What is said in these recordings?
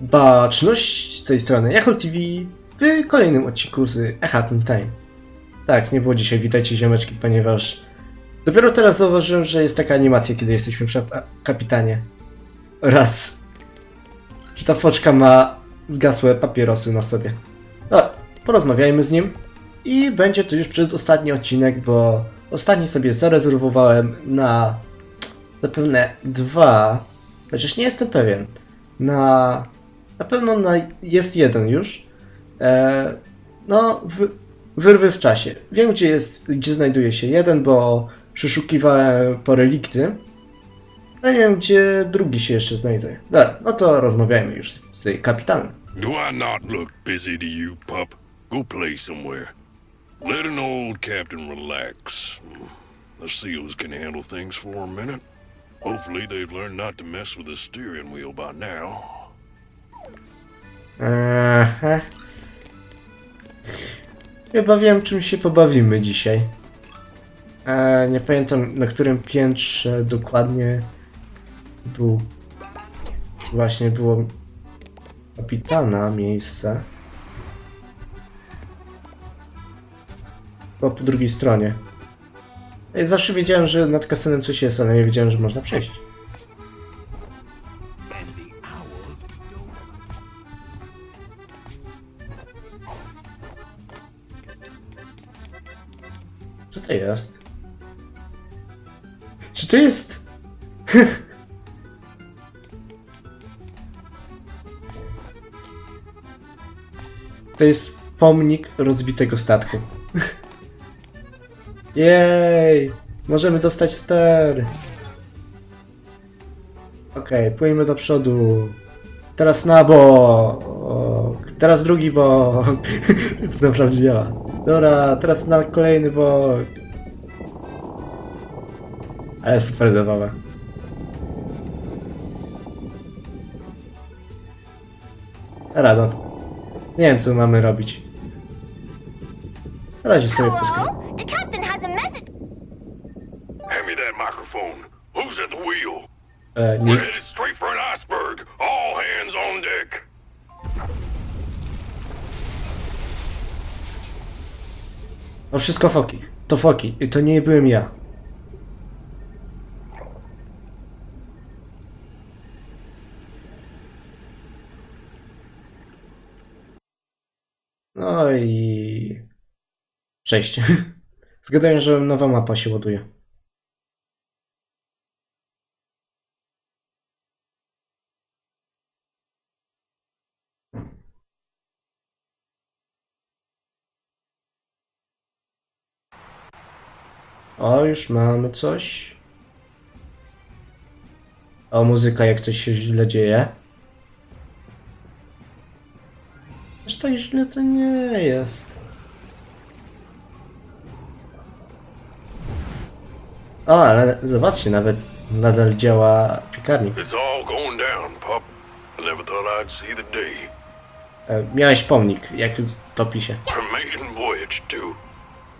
Baczność z tej strony Echo TV w kolejnym odcinku z Echa Ten Time. Tak, nie było dzisiaj, witajcie ziomeczki, ponieważ dopiero teraz zauważyłem, że jest taka animacja, kiedy jesteśmy przy kapitanie. Oraz, że ta foczka ma zgasłe papierosy na sobie. Dobra, porozmawiajmy z nim i będzie to już przedostatni odcinek, bo ostatni sobie zarezerwowałem na zapewne dwa, chociaż nie jestem pewien, na na pewno na, jest jeden już. E, no, w, wyrwy w czasie. Wiem, gdzie jest, gdzie znajduje się jeden, bo przeszukiwałem po relikty. Ale nie wiem, gdzie drugi się jeszcze znajduje. Dobra, no to rozmawiajmy już z z kapitanem. Do I not look busy to you, pup? Go play somewhere. Let an old captain relax. The SEALs can handle things for a minute. Hopefully, they've learned not to mess with the steering wheel by now. Eee, Chyba wiem, czym się pobawimy dzisiaj. Eee, nie pamiętam, na którym piętrze dokładnie był. Właśnie było kapitana miejsce. Chyba po drugiej stronie. Zawsze wiedziałem, że nad kasynem coś jest, ale nie wiedziałem, że można przejść. Co to jest? Czy to jest... to jest pomnik rozbitego statku. Jej! Możemy dostać ster. Okej, płyniemy do przodu. Teraz na bok. Teraz drugi bok. to naprawdę działa. Dobra, teraz na kolejny bok. Ale super zabawa. Dobra, no. Nie wiem, co mamy robić. Na razie sobie poskakujemy. On deck. No wszystko foki. To foki. I to nie byłem ja. No i... Przejście. Zgaduję, że nowa mapa się ładuje. O, już mamy coś. O, muzyka, jak coś się źle dzieje. Aż tak źle to nie jest. O, ale zobaczcie, nawet nadal działa piekarnik. It's all going down, pup. I never thought I'd see the day. E, miałeś pomnik, jak topi się. Maiden voyage, too.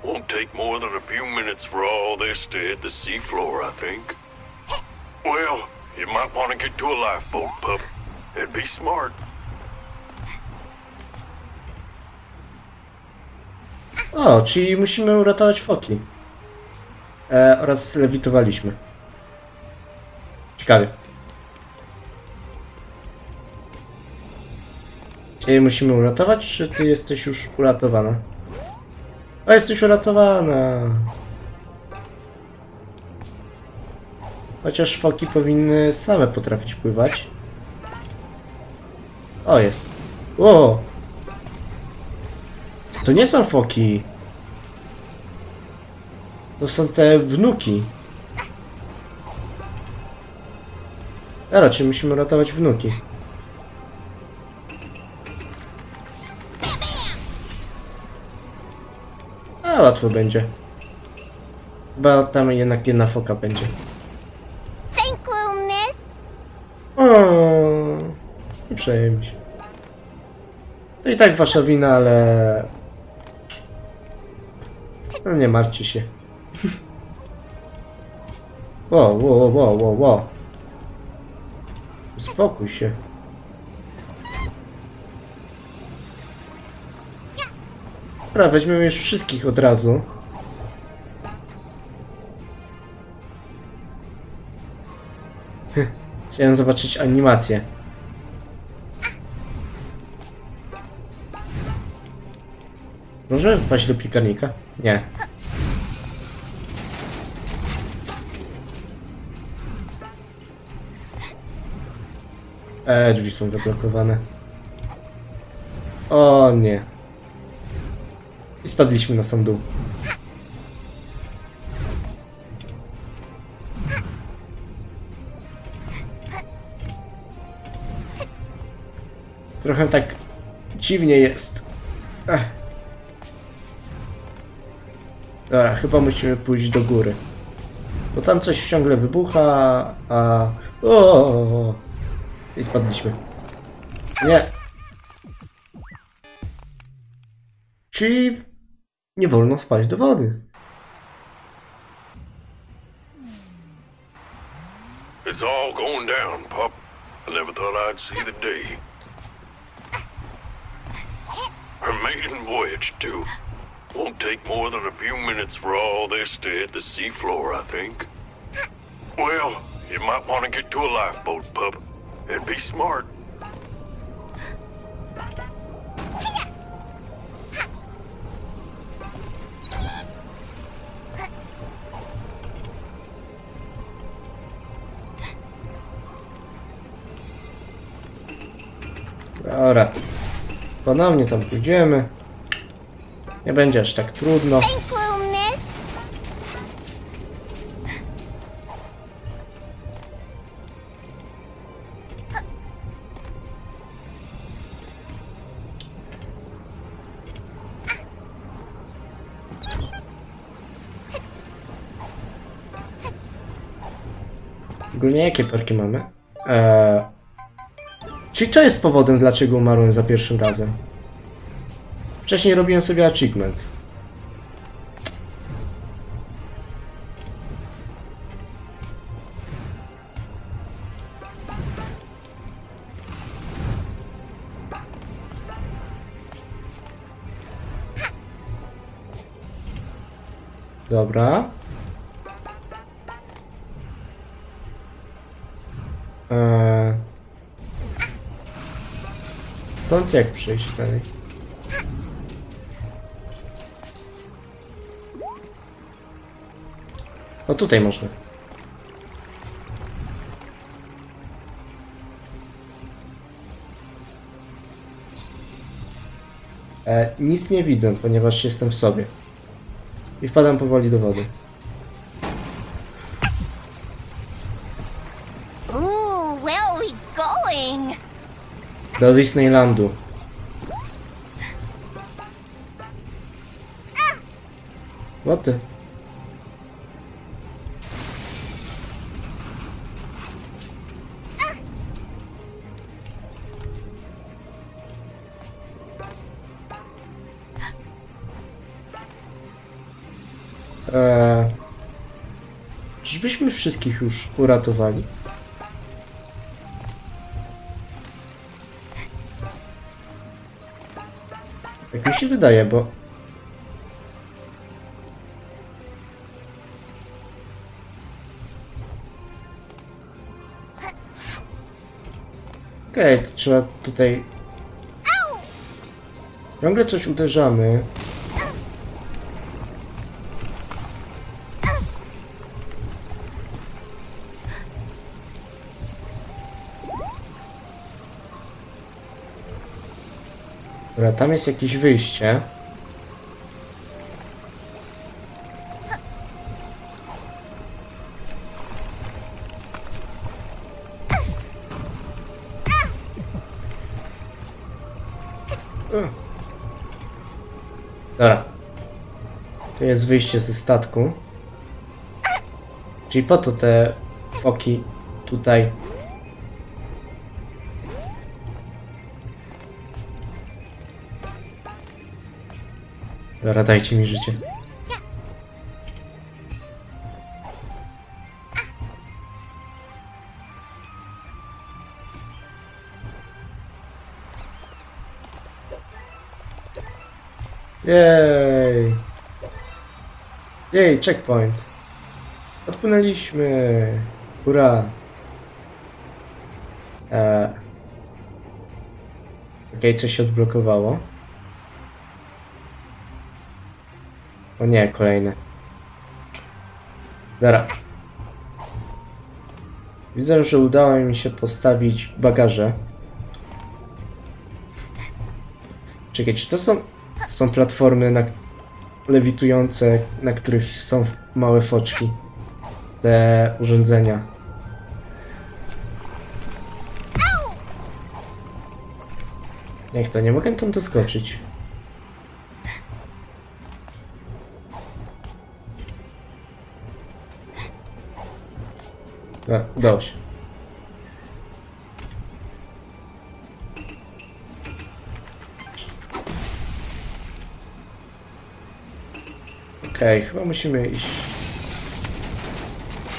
Won't take more than a few minutes for all this to hit the seafloor, I think. Well, you might want to get to a lifeboat, pup. It'd be smart. O, czyli musimy uratować foki. E, oraz lewitowaliśmy. Ciekawie. Czyli musimy uratować, czy ty jesteś już uratowana? O, jesteś uratowana. Chociaż foki powinny same potrafić pływać. O, jest. O! To nie są foki. To są te wnuki. A raczej musimy ratować wnuki. Łatwo będzie. Chyba tam jednak jedna foka będzie. Thank you, miss. O, nie przejmuj się. To i tak wasza wina, ale... No nie martwcie się. Wow, wow, wow, wow, wow. Uspokój się. Dobra, weźmiemy już wszystkich od razu. Chciałem zobaczyć animację. Możemy wpaść do piekarnika? Nie. E, drzwi są zablokowane. O nie. I spadliśmy na sam dół. Trochę tak dziwnie jest. Ech. Dobra, chyba musimy pójść do góry. Bo tam coś ciągle wybucha, a... O. I spadliśmy. Nie. W- nie wolno wpaść do wody. It's all going down, pup. I never thought I'd see the day. Her maiden voyage, too. Won't take more than a few minutes for all this to hit the seafloor, I think. Well, you might want to get to a lifeboat, pup. And be smart. Dobra. Ponownie tam pójdziemy. Nie będzie aż tak trudno. Ogólnie jakie perki mamy? Eee... Czyli to jest powodem, dlaczego umarłem za pierwszym razem. Wcześniej robiłem sobie achievement. Dobra. Stąd jak przejść dalej? O tutaj można. E, nic nie widzę, ponieważ jestem w sobie. I wpadam powoli do wody. Do Disneylandu. The? Eee, czyżbyśmy wszystkich już uratowali? Wydaje, bo... Okej, to trzeba tutaj... Ciągle coś uderzamy. Tam jest jakieś wyjście. Dobra. To jest wyjście ze statku. Czyli po to te foki tutaj Dobra, dajcie mi życie. Jej! Jej, checkpoint. Odpłynęliśmy. Hurra. Eee. Okej, coś się odblokowało. O nie, kolejne. Dobra. Widzę, że udało mi się postawić bagaże. Czekaj, czy to są, są platformy na, lewitujące, na których są małe foczki? Te urządzenia. Niech to, nie mogę tam doskoczyć. A, udało się. Okej, chyba musimy iść.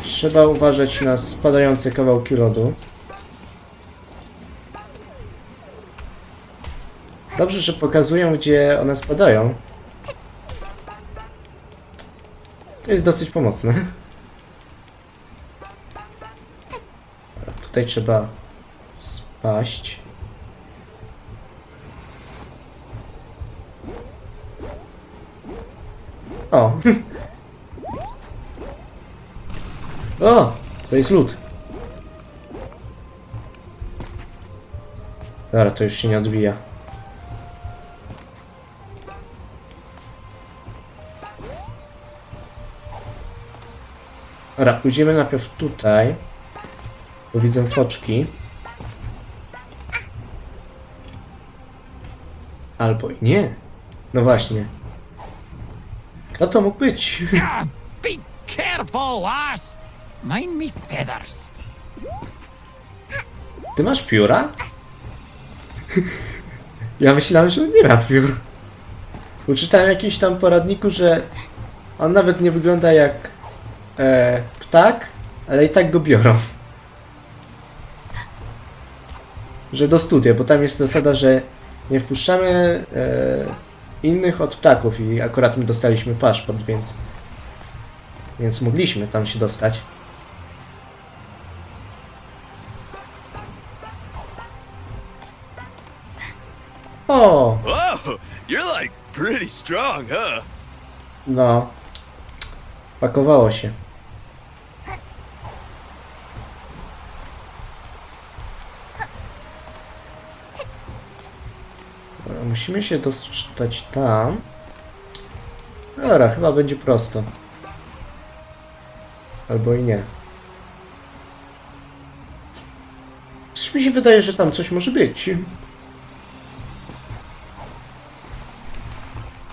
Trzeba uważać na spadające kawałki lodu. Dobrze, że pokazują, gdzie one spadają. To jest dosyć pomocne. Tutaj trzeba spaść. O! O! To jest lód. Dobra, to już się nie odbija. Dobra, pójdziemy najpierw tutaj. Bo widzę foczki. Albo i nie. No właśnie. Kto to mógł być? Be careful, lass! Mind me feathers. Ty masz pióra? Ja myślałem, że on nie ma piór. Uczytałem w jakimś tam poradniku, że on nawet nie wygląda jak e, ptak, ale i tak go biorą. Że do studia, bo tam jest zasada, że nie wpuszczamy e, innych od ptaków i akurat my dostaliśmy paszport, więc więc mogliśmy tam się dostać. O! Oh? No. Pakowało się. Musimy się dostać tam. Dobra, chyba będzie prosto. Albo i nie. Coś mi się wydaje, że tam coś może być.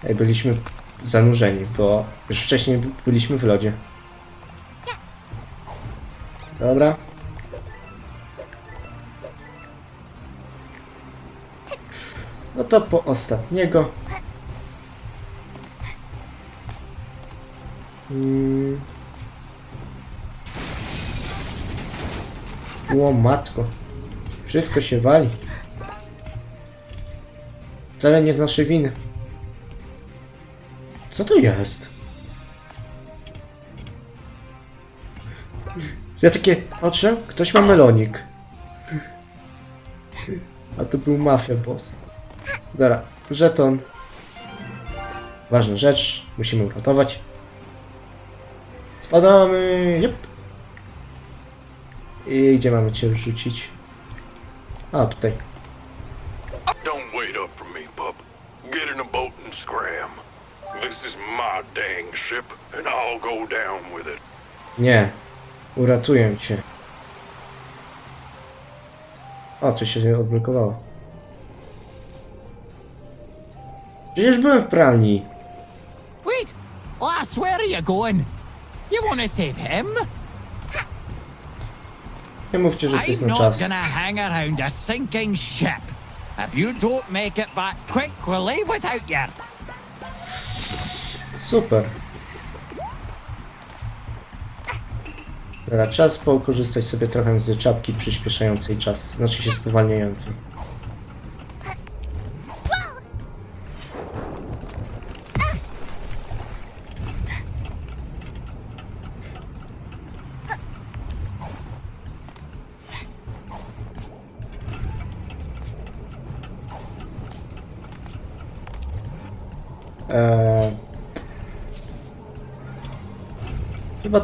Ej, byliśmy zanurzeni, bo już wcześniej by- byliśmy w lodzie. Dobra. To po ostatniego. Mm. O matko. Wszystko się wali. Wcale nie z naszej winy. Co to jest? Ja takie patrzę, ktoś ma melonik. A to był mafia boss. Dobra, żeton. Ważna rzecz, musimy uratować. Spadamy, jep. I gdzie mamy cię rzucić? A, tutaj. Don't wait up for me, pup. Get in a boat and scram. This is my dang ship, and I'll go down with it. Nie. Uratuję cię. O, coś się odblokowało. Przecież byłem w pralni. Wait! Lass, where are you going? You want to save him? Nie mówcie, że to jest I'm na not czas. gonna hang around a sinking ship. If you don't make it back quick, we'll leave without you. Super. Dobra, czas pokorzystać sobie trochę z czapki przyspieszającej czas, znaczy się spowalniającej.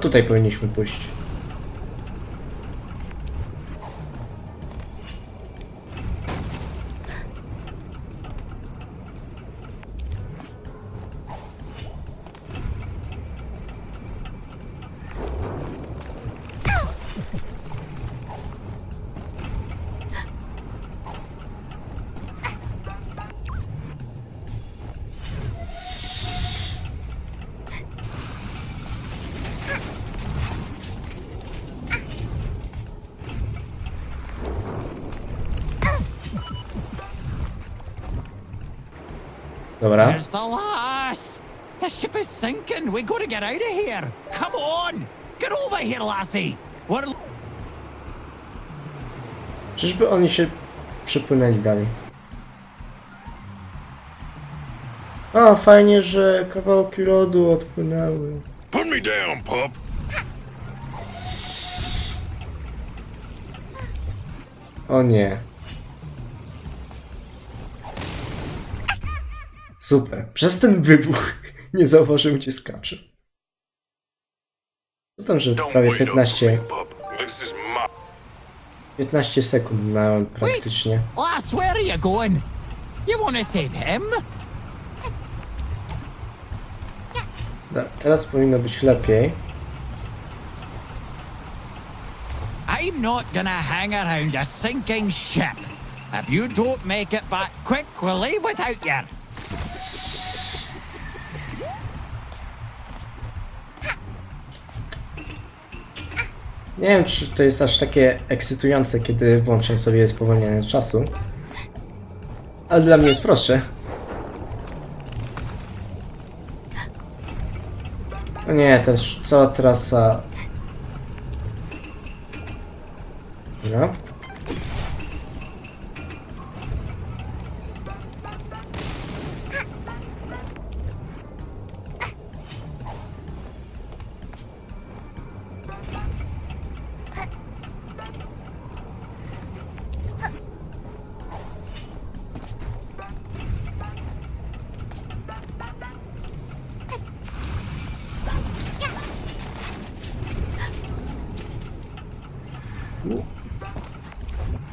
Tutaj powinniśmy pójść. Dobra. There's the lass. The ship is sinking. We gotta get out of here. Come on. Get over here, lassie. We're Czyżby oni się przepłynęli dalej? A, fajnie, że kawałki lodu odpłynęły. Put me down, pup. O nie. Super. Przez ten wybuch nie zauważyłem, gdzie skacze. Co tam, że prawie 15, pup. This is my 15 sekund miałem praktycznie. lass. Where are you going? You wanna save him? Da- Teraz powinno być lepiej. I'm not gonna hang around a sinking ship. If you don't make it back quick, we'll leave without you. Nie wiem, czy to jest aż takie ekscytujące, kiedy włączam sobie spowolnienie czasu. Ale dla mnie jest prostsze. No nie, też cała trasa... Dobra.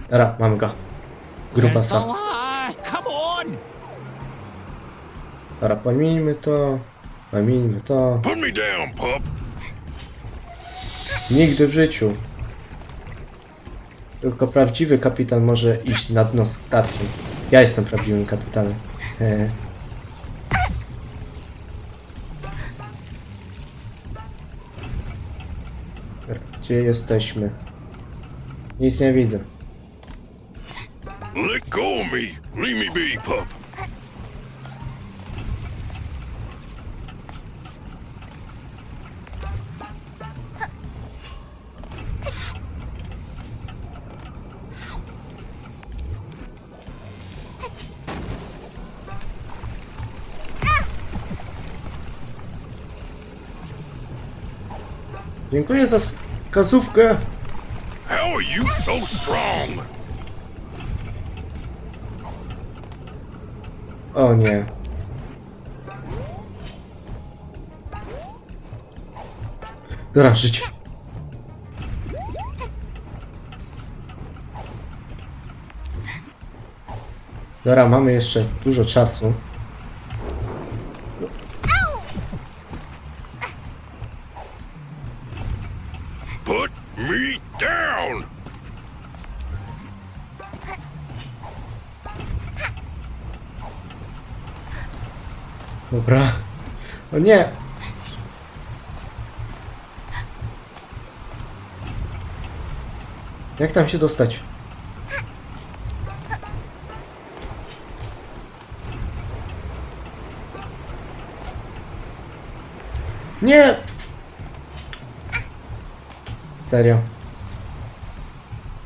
Dobra, mam go. Grupa on. Dobra, pomijmy to. Pomijmy to. Put me down, pup. Nigdy w życiu. Tylko prawdziwy kapitan może iść na dno statkiem. Ja jestem prawdziwym kapitanem. Gdzie jesteśmy? Nic nie widzę. Let go of me. Leave me be, pup. Dziękuję za wskazówkę. How are you so strong? O nie. Dobra, życie. Dobra, mamy jeszcze dużo czasu. Jak tam się dostać? Nie! Serio.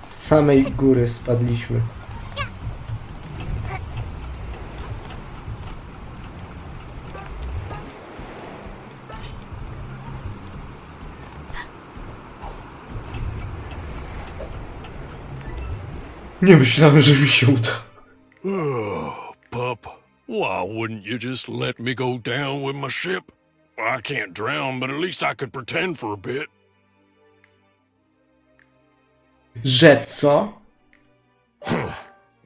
Z samej góry spadliśmy. Nie myślałem, że mi się uda. Oh, pup. Why wouldn't you just let me go down with my ship? I can't drown, but at least I could pretend for a bit. Że co?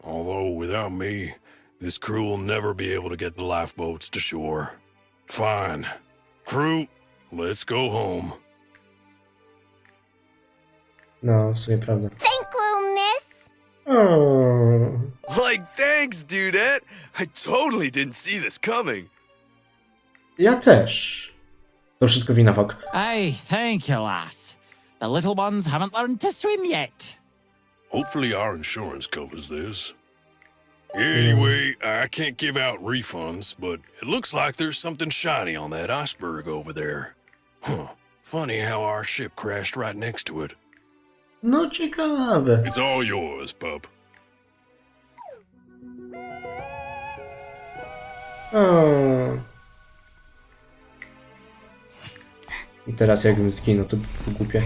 Although without me, this crew will never be able to get the lifeboats to shore. Fine. Crew, let's go home. No, w sumie prawda. Thanks, dudette. I totally didn't see this coming. ja też. To wszystko wina Fok. Aye, thank you, lass. The little ones haven't learned to swim yet. Hopefully our insurance covers this. Anyway, I can't give out refunds, but it looks like there's something shiny on that iceberg over there. Huh. Funny how our ship crashed right next to it. No ciekawe. It's all yours, pup. I teraz jakbym zginął, to by było głupie.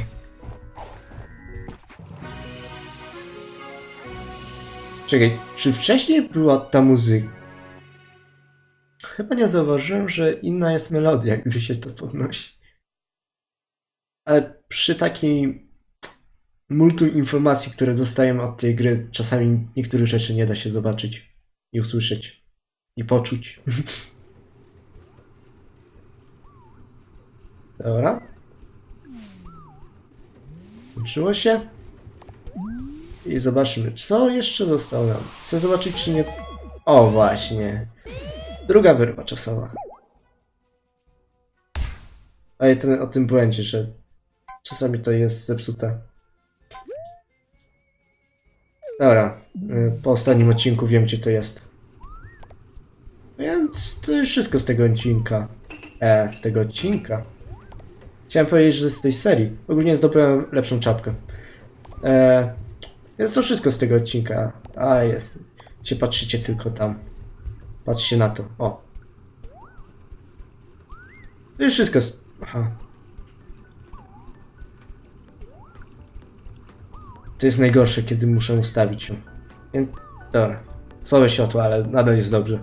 Czekaj, czy wcześniej była ta muzyka? Chyba nie zauważyłem, że inna jest melodia, gdy się to podnosi. Ale przy takiej multu informacji, które dostajemy od tej gry, czasami niektórych rzeczy nie da się zobaczyć i usłyszeć i poczuć. Dobra. Skończyło się. I zobaczymy, co jeszcze zostało nam. Chcę zobaczyć, czy nie... O, właśnie. Druga wyrwa czasowa. Ale to o tym błędzie, że czasami to jest zepsute. Dobra. y, Po ostatnim odcinku wiem, gdzie to jest. Więc to już wszystko z tego odcinka. E, z tego odcinka. Chciałem powiedzieć, że z tej serii. Ogólnie zdobyłem lepszą czapkę. E, więc to wszystko z tego odcinka. A jest. Się patrzycie tylko tam. Patrzcie na to. O. To już wszystko z... Aha. To jest najgorsze, kiedy muszę ustawić ją. Więc... Dobra. Słabe światło, ale nadal jest dobrze.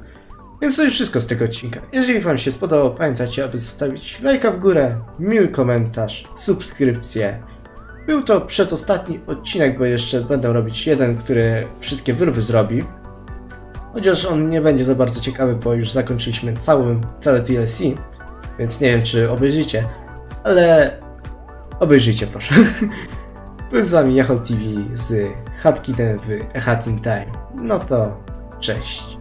Więc to już wszystko z tego odcinka. Jeżeli Wam się spodobał, pamiętajcie, aby zostawić lajka w górę, miły komentarz, subskrypcję. Był to przedostatni odcinek, bo jeszcze będę robić jeden, który wszystkie wyrwy zrobi. Chociaż on nie będzie za bardzo ciekawy, bo już zakończyliśmy cały, całe DLC, więc nie wiem, czy obejrzycie, ale obejrzyjcie proszę. Był z Wami Yahoo TV z Hatkinem w Echatin Time. No to cześć.